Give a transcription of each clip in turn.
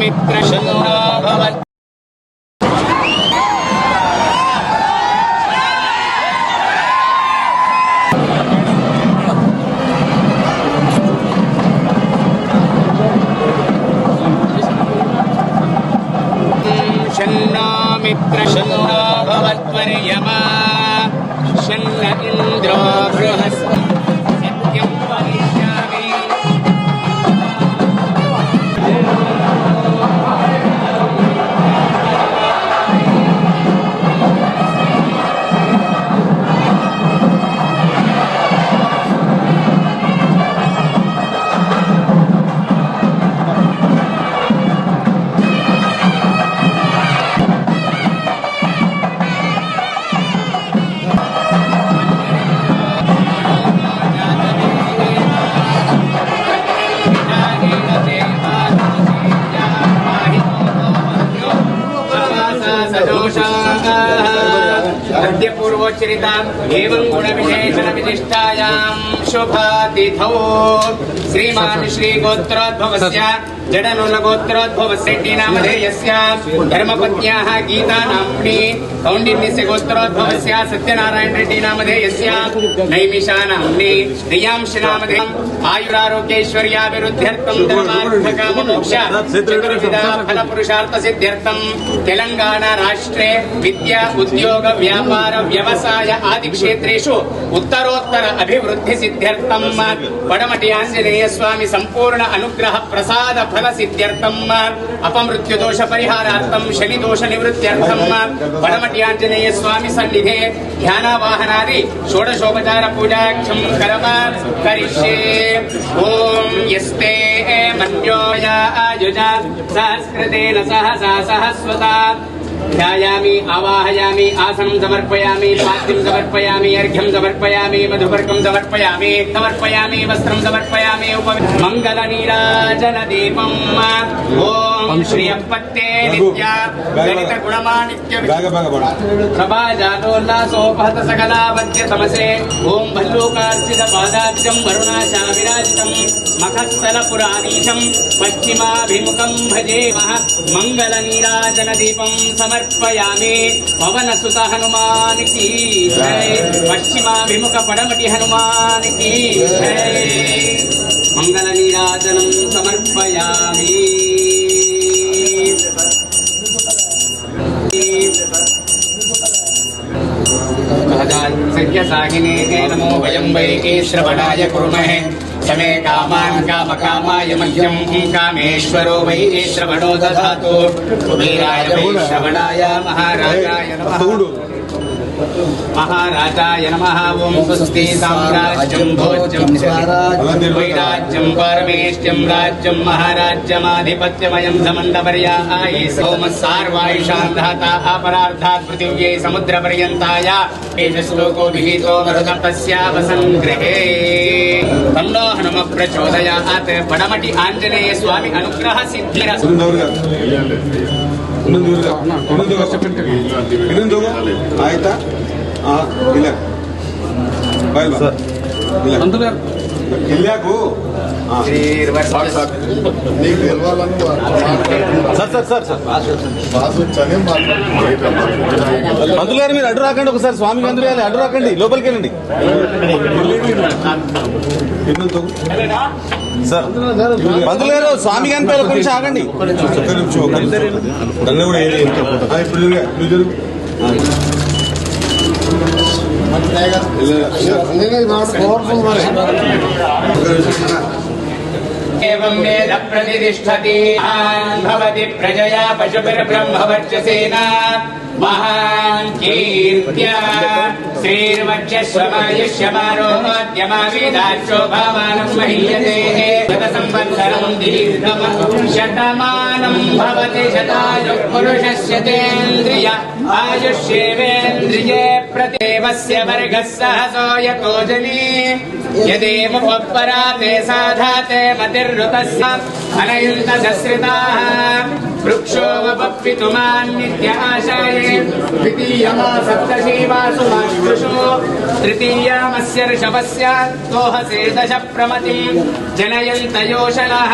मित्रशन्नो भवत् शन्नो मित्रशन्नो भवत्वर्यमा शन्न इन्द्रो पूर्वोच्चरिताम् एवं गुणविशेषणविशिष्टायां शुभातिथौ श्रीमान् श्रीगोत्रोद्भवस्य जडनुलगोत्रोद्भवस्य नामधेयस्य धर्मपत्न्याः गीतानाम्नि कौण्डिन्यस्य गोत्रोद्भवस्य सत्यनारायण रेड्डी नामधेयस्य नैमिषानाम्नि श्रियांश नामधेयम् आयुरारोग्यैश्वर्याभिवृद्ध्यर्थं धर्मार्थकाममोक्ष चतुर्विधा फलपुरुषार्थसिद्ध्यर्थं तेलङ्गाना राष्ट्रे विद्या उद्योग व्यापार व्यवसाय आदि क्षेत्रेषु उत्तरोत्तर अभिवृद्धि सिद्ध्यर्थं पडमटि आञ्जनेय स्वामी सम्पूर्ण अनुग्रह प्रसाद फलसिद्ध्यर्थं अपमृत्युदोषपरिहारार्थं शनिदोषनिवृत्त्यर्थं वनमट्याञ्जनेय स्वामि सन्निधे, ध्यानावाहनादि, षोडशोपचारपूजाख्यं करम करिष्ये। ॐ यस्ते मन्योया आयुजा सहस्कृतेन सहसा सहस्वता। ध्यायामि आवाहयामि आसनं समर्पयामि पात्रं समर्पयामि अर्घ्यं समर्पयामि मधुपर्कं समर्पयामि समर्पयामि वस्त्रं समर्पयामि उप मङ्गलनीराजनदीपम् ॐ श्रियपत्ते नित्या गणितगुणमाणिक्य प्रभा जातोल्लासोपहत सकलापद्य तमसे ॐ भल्लूकार्चित पादाब्जं वरुणाशा विराजितं मखस्थलपुराधीशं पश्चिमाभिमुखं भजे मङ्गलनीराजनदीपं सम पवनसुत हनुमान की जय पश्चिमाभिमुख पडमटि हनुमान की जय मङ्गलनीराजनं समर्पयामि सख्यसाहिने नमो वयं वैके श्रवणाय कुर्महे समे कामान् कामकामाय मह्यं कामेश्वरो वै श्रवणो दधातु कुबेराय वै श्रवणाय महाराजाय नमः महाराजाय नमः ॐ स्वस्ति साम्राज्यं भोज्यं वैराज्यं परमेष्ट्यं राज्यं महाराज्यमाधिपत्यमयं समण्डपर्याय सोमः सार्वायुषां धाता अपरार्धात् पृथिव्यै समुद्रपर्यन्ताय एतश्लोको विहितो मरुतपस्यावसङ्ग्रहे तन्नो हनुम प्रचोदयात् पडमटि आञ्जनेय स्वामि अनुग्रह सिद्धिर ಇನ್ನೊಂದು ಇನ್ನೊಂದು ಇನ್ನೊಂದು ಆಯ್ತಾ? ಇಲ್ಲ. ಬಾಯ್ ಇಲ್ಲ మంత్రులు గారు మీరు అడ్డు రాకండి ఒకసారి స్వామి మంత్రులు గారు అడ్డు రాకండి లోపలికి వెళ్ళండి. సార్ మంత్రులు గారు స్వామి గారి పేరు ఆగండి. ఒక్క నిమిషం ఒక్క నిమిషం. ఇప్పుడు एवं वेद प्रतिष्ठति भवति प्रजया पशुभिर्ब्रह्मवर्चसेन। महान् कीर्त्या श्रीर्वक्षस्वमायुष्यमारोग्यमाविदाशोभामानं महीयते। शतसंवत्सरं दीर्घम् शतमानं भवति शतायुः पुरुषस्य तेन्द्रिय। आयुष्येवेन्द्रिये प्रदेवस्य वर्गः सहसो यतो जनी। यदेव पराते साधाते मतिर्ऋतस्य अनयुन्तसस्रिताः वृक्षो वपितुमान्नित्य आशाये। द्वितीयमा सप्तशीवासु माश्रुषु तृतीयामस्य ऋषभस्य तोहसे दश प्रमतिम् जनयन्तयोषलः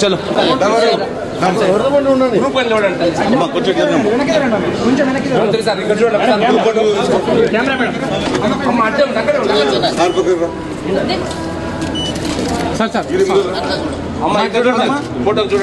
జరగమ్మా. సార్ ఫోటో చూడండి